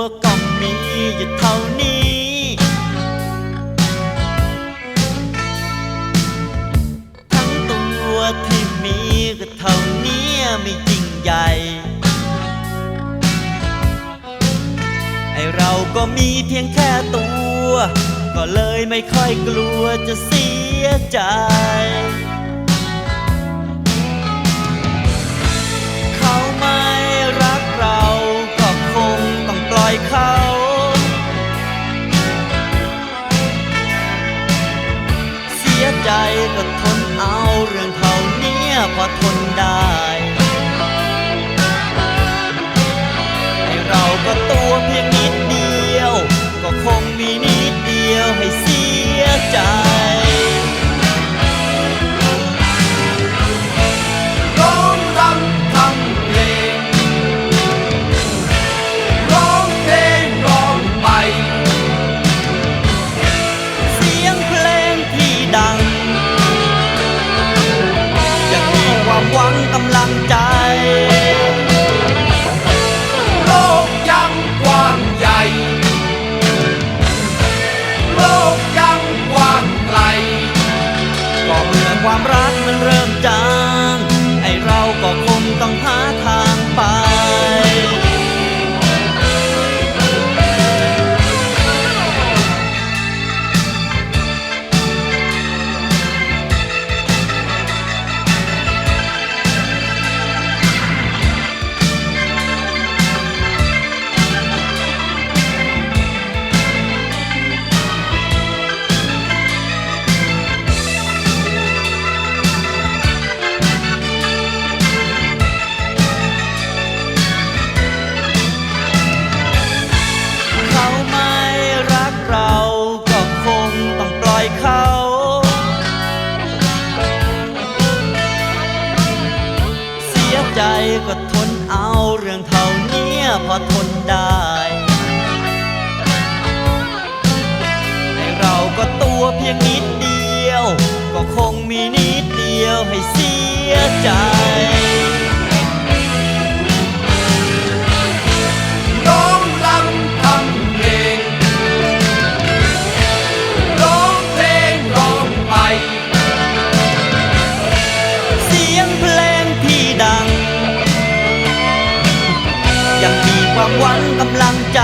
ก็มีอยู่เท่านี้ ทั้งตัวที่มีก็เท่านี้ไม่จริงใหญ่ ไอเราก็มีเพียงแค่ตัว ก็เลยไม่ค่อยกลัวจะเสียใจ เสียใจก็ทนเอาเรื่อง งกำลังใจ ใจก็ทนเอาเรื่องเท่านี้พอทนได้ให้เราก็ตัวเพียงนิดเดียว ก็คงมีนิดเดียวให้เสียใจ ความหวังกำลังใจ